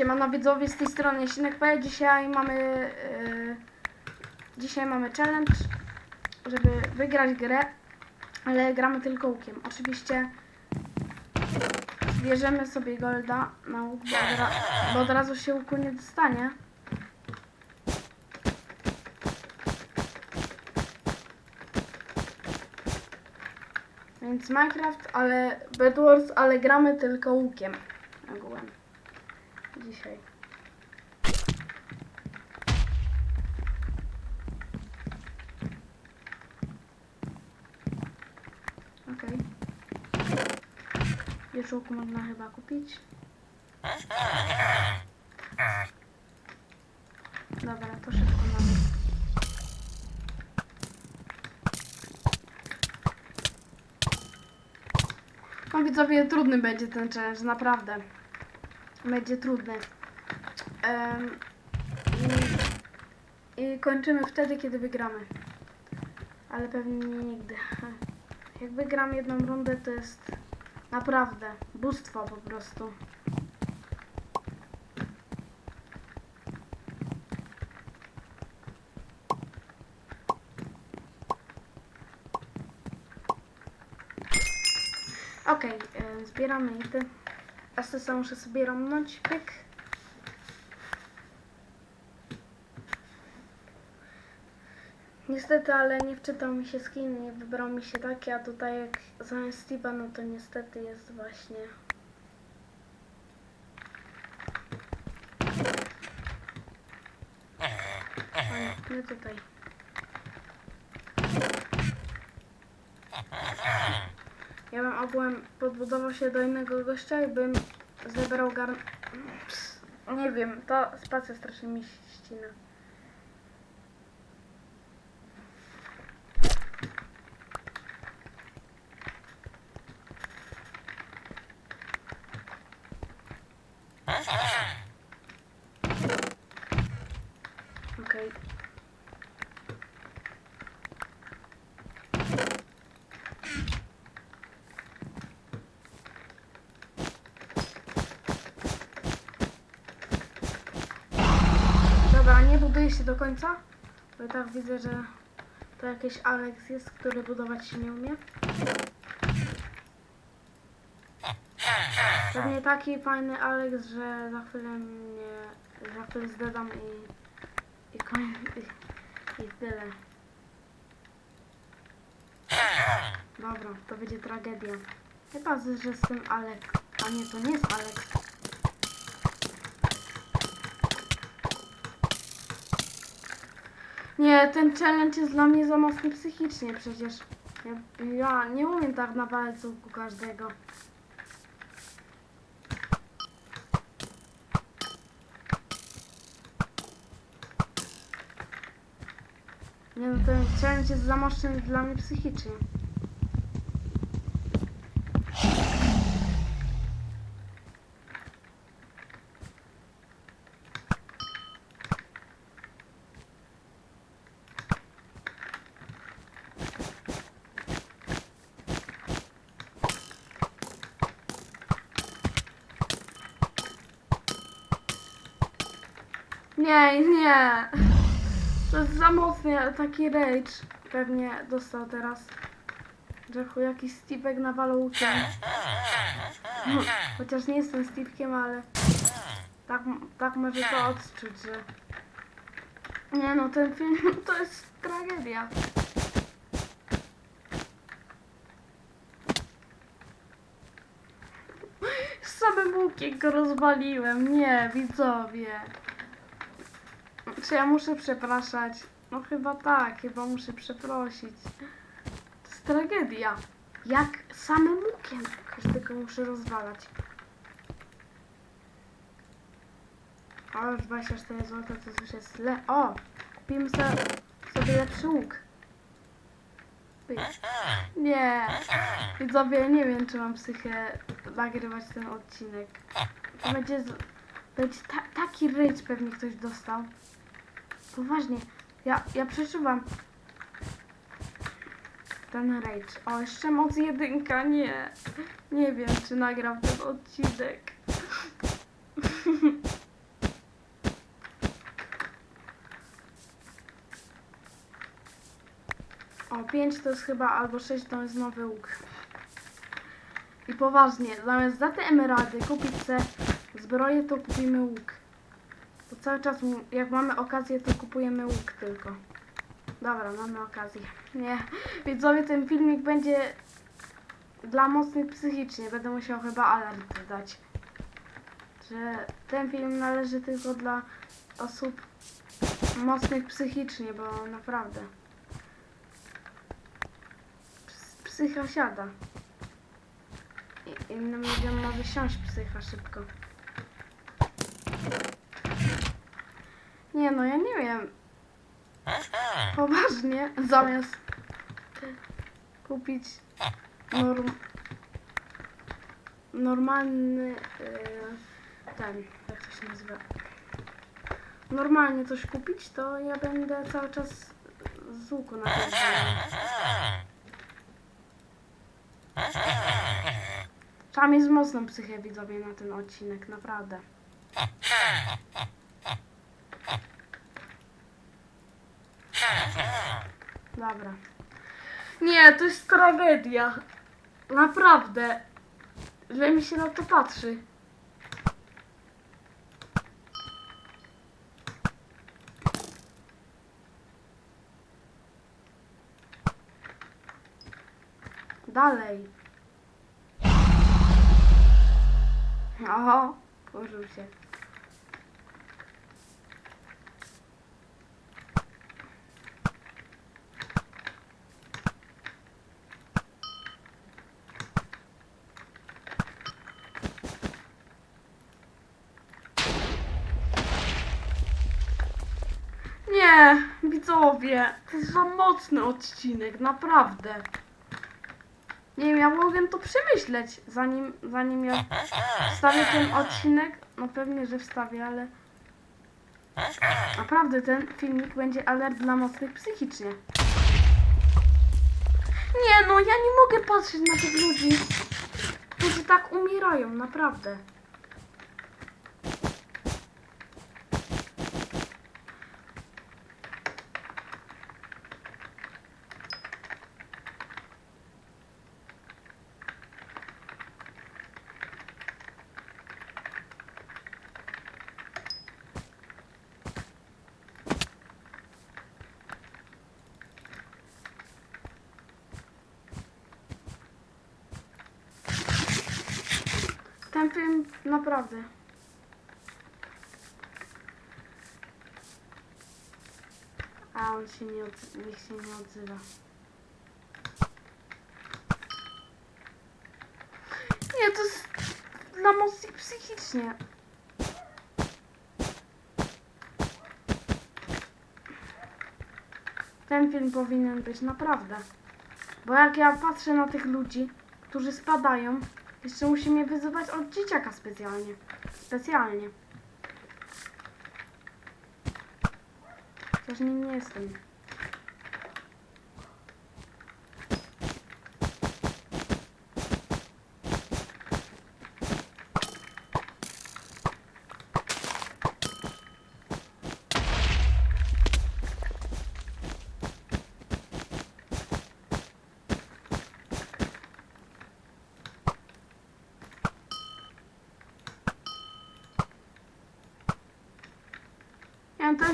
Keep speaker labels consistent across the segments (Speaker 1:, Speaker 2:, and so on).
Speaker 1: Siemano widzowie z tej strony Sinek.pl. Dzisiaj mamy yy, dzisiaj mamy challenge, żeby wygrać grę, ale gramy tylko łukiem. Oczywiście bierzemy sobie golda na łuk, bo od, ra- bo od razu się łuku nie dostanie. Więc Minecraft, ale Bed Wars, ale gramy tylko łukiem. Ogółem. Dzisiaj. Okej. Już łuku można chyba kupić. Dobra, to szybko mamy. No widzowie, trudny będzie ten challenge, naprawdę. Będzie trudny. Em, i, I kończymy wtedy, kiedy wygramy. Ale pewnie nie nigdy. Jak wygram jedną rundę, to jest naprawdę bóstwo po prostu. Okej, e, zbieramy idy. Asesa muszę sobie romnąć. Pyk. Niestety, ale nie wczytał mi się skin, nie wybrał mi się taki, a tutaj jak zamiast Steve'a, no to niestety jest właśnie... Nie tutaj. Ja bym ogółem podbudował się do innego gościa i bym zebrał gar... Ps, Nie wiem, to spacja strasznie mi ścina. Okej. Dobra, nie buduję się do końca, bo tak widzę, że to jakiś Alex jest, który budować się nie umie. Pewnie taki fajny Alex, że za chwilę mnie, za chwilę zdedam i, i, koń, i, i tyle. Dobra, to będzie tragedia. Chyba, że z tym Alex. A nie, to nie jest Alex. Nie, ten challenge jest dla mnie za mocny psychicznie przecież. Ja, ja nie umiem tak nawalać z łuku każdego. Nie no, ten challenge jest za mocny dla mnie psychicznie. Nie, nie. To jest za mocny taki rage. Pewnie dostał teraz. Chuj jakiś Steve'ek nawalał łukiem. Chociaż nie jestem Steve'kiem, ale tak, tak może to odczuć, że... Nie no, ten film to jest tragedia. Samym łukiem go rozwaliłem. Nie, widzowie. Czy ja muszę przepraszać? No chyba tak, chyba muszę przeprosić. To jest tragedia. Jak samym łukiem każdego muszę rozwalać. O, już 24 zł to już jest le... O! Kupimy sobie, lepszy łuk. Nie. Widzowie, nie wiem, czy mam psychę nagrywać ten odcinek. To będzie, z... będzie ta, taki rage pewnie ktoś dostał. No poważnie. Ja, ja przeżywam. Ten rage. O, jeszcze moc jedynka. Nie. Nie wiem, czy nagram ten odcinek. O, 5 to jest chyba, albo 6 to jest nowy łuk. I poważnie, zamiast za te emeraldy kupić se zbroję, to kupimy łuk. Cały czas, jak mamy okazję, to kupujemy łuk tylko. Dobra, mamy okazję. Nie, widzowie, ten filmik będzie dla mocnych psychicznie. Będę musiał chyba alert dać. Że ten film należy tylko dla osób mocnych psychicznie, bo naprawdę. Ps- Psycha siada. I- Innym ludziom może siąść psycha szybko. Nie no, ja nie wiem. Poważnie, zamiast kupić norm, normalny yy, ten, jak to się nazywa? Normalnie coś kupić, to ja będę cały czas z łuku na Trzeba mieć mocną psychę widzowie na ten odcinek, naprawdę. Dobra. Nie, to jest tragedia. Naprawdę. Źle mi się na to patrzy. Dalej. Oho, użył się. Nie, widzowie, to jest za mocny odcinek, naprawdę. Nie wiem, ja mogłem to przemyśleć, zanim, zanim ja wstawię ten odcinek. No pewnie, że wstawię, ale naprawdę ten filmik będzie alert dla mocnych psychicznie. Nie no, ja nie mogę patrzeć na tych ludzi, którzy tak umierają, naprawdę. Film naprawdę. A on się nie, odzy- niech się nie odzywa. Nie, to jest dla mocnych psychicznie. Ten film powinien być naprawdę. Bo jak ja patrzę na tych ludzi, którzy spadają, jeszcze musi mnie wyzywać od dzieciaka specjalnie. Specjalnie. Chociaż nim nie jestem.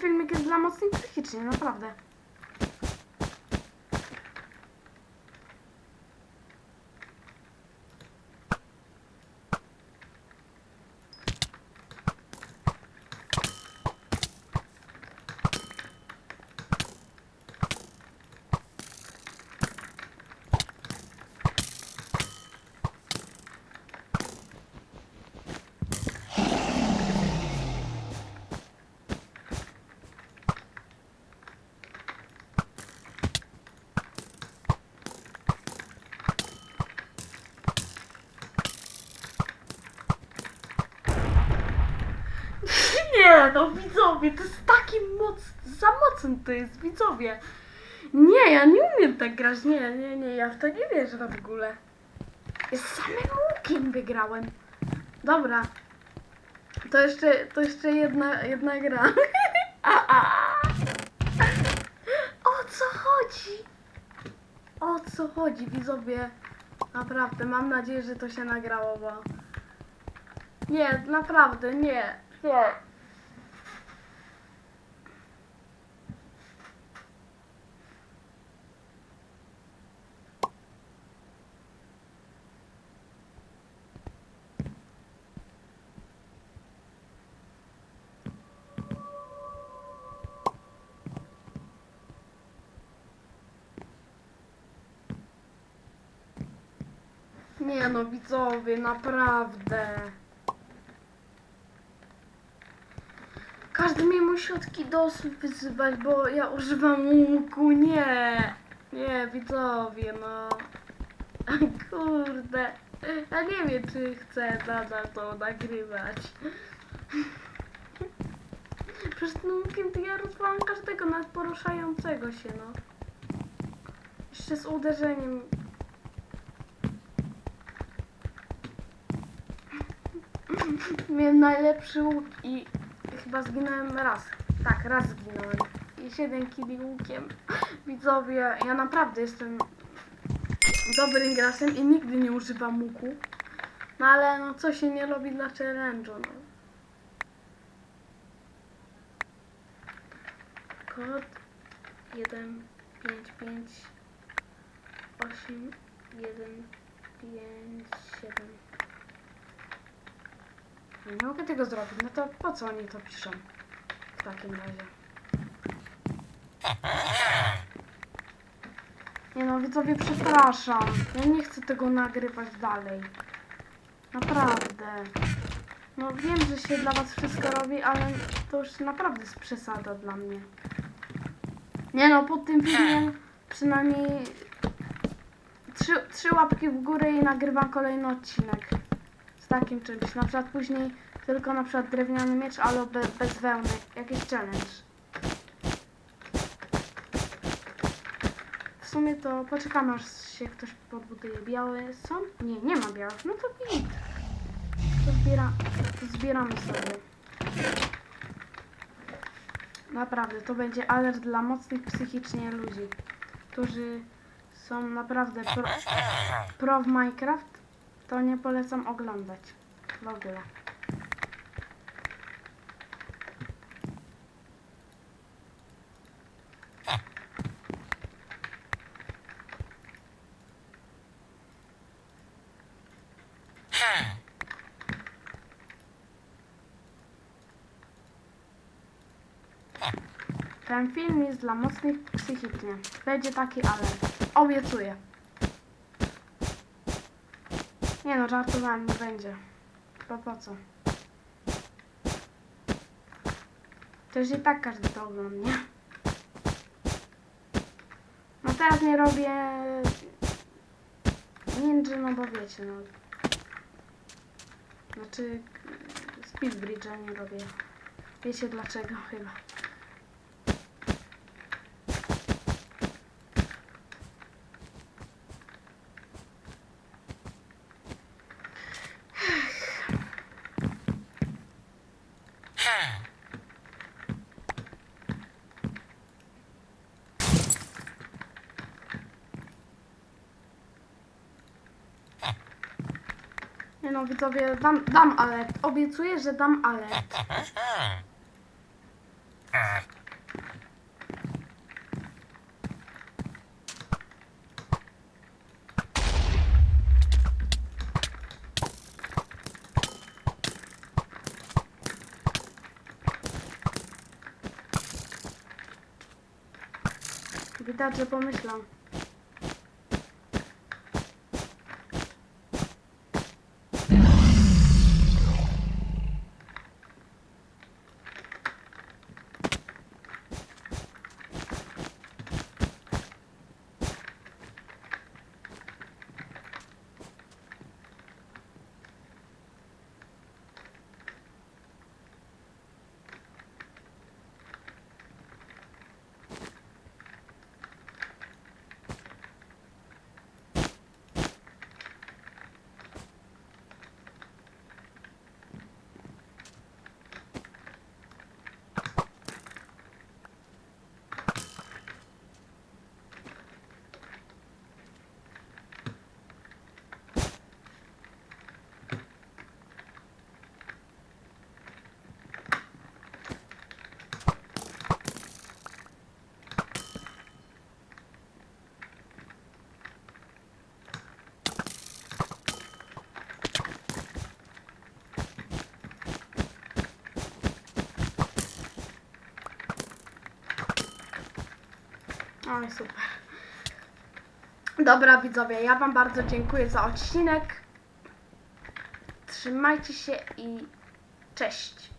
Speaker 1: Filmik jest dla mocnych psychicznie, naprawdę. Nie, no widzowie, to jest taki moc, za mocny to jest, widzowie. Nie, ja nie umiem tak grać, nie, nie, nie, ja w to nie wierzę w ogóle. Ja z samym łukiem wygrałem. Dobra. To jeszcze, to jeszcze jedna, jedna gra. a, a. O co chodzi? o co chodzi, widzowie? Naprawdę, mam nadzieję, że to się nagrało, bo... Nie, naprawdę, nie, nie. Nie no, widzowie, naprawdę. Każdy mnie musi od kidosów wyzywać, bo ja używam łuku. Nie, nie, widzowie, no. Kurde. Ja nie wiem, czy chcę nadal to nagrywać. Przecież tym łukiem to ja rozwalam każdego, nawet poruszającego się, no. Jeszcze z uderzeniem Miałem najlepszy łuk i chyba zginąłem raz. Tak, raz zginąłem. I 7 kili łukiem. Widzowie, ja naprawdę jestem dobrym graczem i nigdy nie używam łuku. No ale no co się nie robi dla challenge'u, no. Kod 1 5 5 8 1 5 7 Nie mogę tego zrobić, no to po co oni to piszą? W takim razie. Nie no, widzowie, przepraszam. Ja nie chcę tego nagrywać dalej. Naprawdę. No wiem, że się dla was wszystko robi, ale to już naprawdę jest przesada dla mnie. Nie no, pod tym filmem przynajmniej trzy, trzy łapki w górę i nagrywam kolejny odcinek takim czymś. Na przykład później tylko na przykład drewniany miecz, ale be, bez wełny. Jakiś challenge. W sumie to poczekamy aż się ktoś podbuduje. Białe są? Nie, nie ma białych. No to git. To, zbiera, to zbieramy sobie. Naprawdę, to będzie alert dla mocnych psychicznie ludzi, którzy są naprawdę pro, pro w Minecraft to nie polecam oglądać w ogóle. Ten film jest dla mocnych psychicznie. Będzie taki alert. Obiecuję. Nie no, żartowałem, nie będzie. Bo po co? Też i tak każdy to ogląda. No teraz nie robię ninja, no bo wiecie, no. Znaczy Speedbridge'a nie robię. Wiecie dlaczego chyba. Nie no, widzowie, dam, dam alert. Obiecuję, że dam alert. Widać, że pomyślał. Oj, super. Dobra, widzowie, ja Wam bardzo dziękuję za odcinek. Trzymajcie się i cześć.